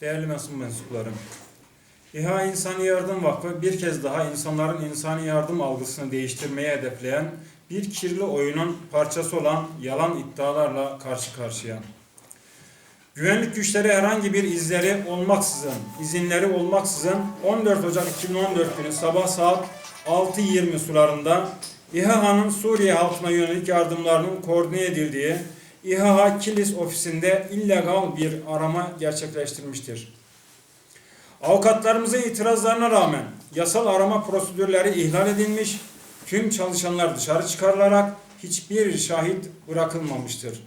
Değerli mesul mensuplarım, İHA İnsani Yardım Vakfı bir kez daha insanların insani yardım algısını değiştirmeye hedefleyen bir kirli oyunun parçası olan yalan iddialarla karşı karşıya. Güvenlik güçleri herhangi bir izleri olmaksızın, izinleri olmaksızın 14 Ocak 2014 günü sabah saat 6.20 sularında İHA'nın Suriye halkına yönelik yardımlarının koordine edildiği İHA Kilis ofisinde illegal bir arama gerçekleştirmiştir. Avukatlarımızın itirazlarına rağmen yasal arama prosedürleri ihlal edilmiş, tüm çalışanlar dışarı çıkarılarak hiçbir şahit bırakılmamıştır.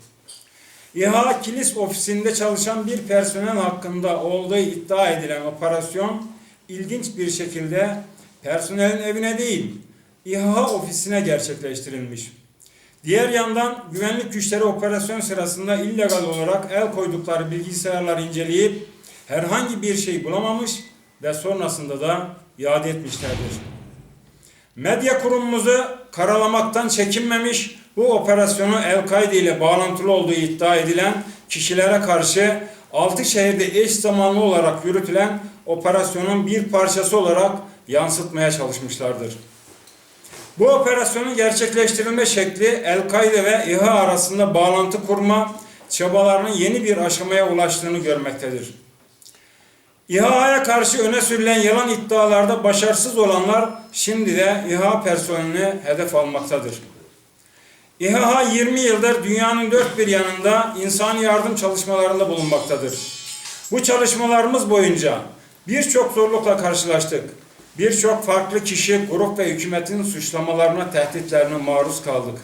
İHA Kilis ofisinde çalışan bir personel hakkında olduğu iddia edilen operasyon ilginç bir şekilde personelin evine değil, İHA ofisine gerçekleştirilmiş. Diğer yandan güvenlik güçleri operasyon sırasında illegal olarak el koydukları bilgisayarları inceleyip herhangi bir şey bulamamış ve sonrasında da iade etmişlerdir. Medya kurumumuzu karalamaktan çekinmemiş, bu operasyonu El-Kaide ile bağlantılı olduğu iddia edilen kişilere karşı altı şehirde eş zamanlı olarak yürütülen operasyonun bir parçası olarak yansıtmaya çalışmışlardır. Bu operasyonun gerçekleştirilme şekli El-Kaide ve İHA arasında bağlantı kurma çabalarının yeni bir aşamaya ulaştığını görmektedir. İHA'ya karşı öne sürülen yalan iddialarda başarısız olanlar şimdi de İHA personelini hedef almaktadır. İHA 20 yıldır dünyanın dört bir yanında insani yardım çalışmalarında bulunmaktadır. Bu çalışmalarımız boyunca birçok zorlukla karşılaştık. Birçok farklı kişi, grup ve hükümetin suçlamalarına, tehditlerine maruz kaldık.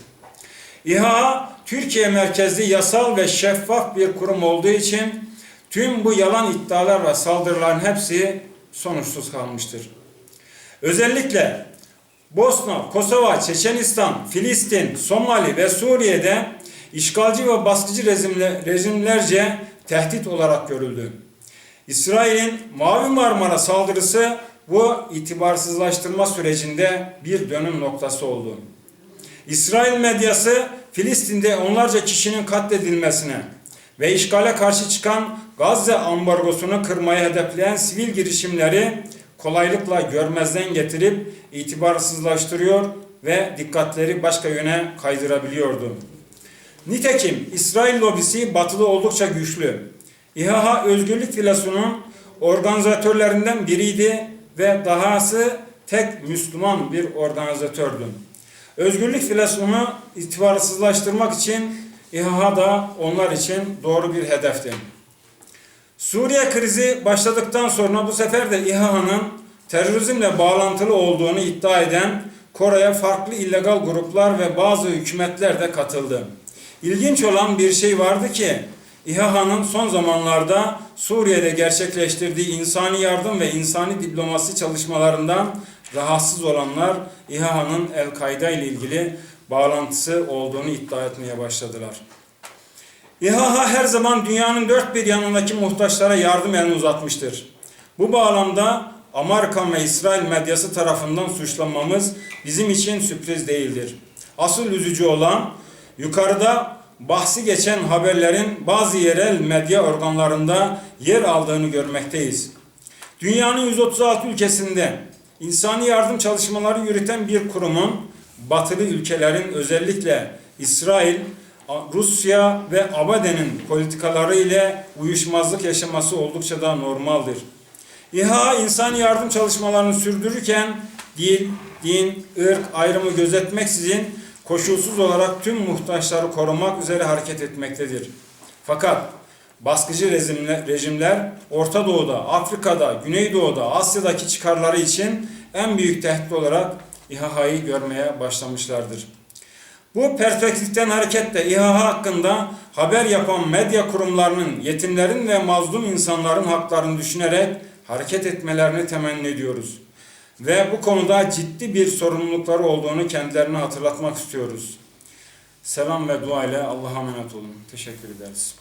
İHA, Türkiye merkezli yasal ve şeffaf bir kurum olduğu için tüm bu yalan iddialar ve saldırıların hepsi sonuçsuz kalmıştır. Özellikle Bosna, Kosova, Çeçenistan, Filistin, Somali ve Suriye'de işgalci ve baskıcı rejimle, rejimlerce tehdit olarak görüldü. İsrail'in Mavi Marmara saldırısı bu itibarsızlaştırma sürecinde bir dönüm noktası oldu. İsrail medyası Filistin'de onlarca kişinin katledilmesine ve işgale karşı çıkan Gazze ambargosunu kırmaya hedefleyen sivil girişimleri kolaylıkla görmezden getirip itibarsızlaştırıyor ve dikkatleri başka yöne kaydırabiliyordu. Nitekim İsrail lobisi batılı oldukça güçlü. İHA Özgürlük Filosu'nun organizatörlerinden biriydi ve dahası tek Müslüman bir organizatördü. Özgürlük filosunu itibarsızlaştırmak için İHA da onlar için doğru bir hedefti. Suriye krizi başladıktan sonra bu sefer de İHA'nın terörizmle bağlantılı olduğunu iddia eden Kore'ye farklı illegal gruplar ve bazı hükümetler de katıldı. İlginç olan bir şey vardı ki İHA'nın son zamanlarda Suriye'de gerçekleştirdiği insani yardım ve insani diplomasi çalışmalarından rahatsız olanlar İHA'nın El-Kaide ile ilgili bağlantısı olduğunu iddia etmeye başladılar. İHA her zaman dünyanın dört bir yanındaki muhtaçlara yardım elini uzatmıştır. Bu bağlamda Amerika ve İsrail medyası tarafından suçlanmamız bizim için sürpriz değildir. Asıl üzücü olan yukarıda bahsi geçen haberlerin bazı yerel medya organlarında yer aldığını görmekteyiz. Dünyanın 136 ülkesinde insani yardım çalışmaları yürüten bir kurumun batılı ülkelerin özellikle İsrail, Rusya ve ABD'nin politikaları ile uyuşmazlık yaşaması oldukça da normaldir. İHA insani yardım çalışmalarını sürdürürken dil, din, ırk ayrımı gözetmeksizin koşulsuz olarak tüm muhtaçları korumak üzere hareket etmektedir. Fakat baskıcı rejimler, Orta Doğu'da, Afrika'da, Güneydoğu'da, Asya'daki çıkarları için en büyük tehdit olarak İHA'yı görmeye başlamışlardır. Bu perspektiften hareketle İHA hakkında haber yapan medya kurumlarının yetimlerin ve mazlum insanların haklarını düşünerek hareket etmelerini temenni ediyoruz. Ve bu konuda ciddi bir sorumlulukları olduğunu kendilerine hatırlatmak istiyoruz. Selam ve dua ile Allah'a emanet olun. Teşekkür ederiz.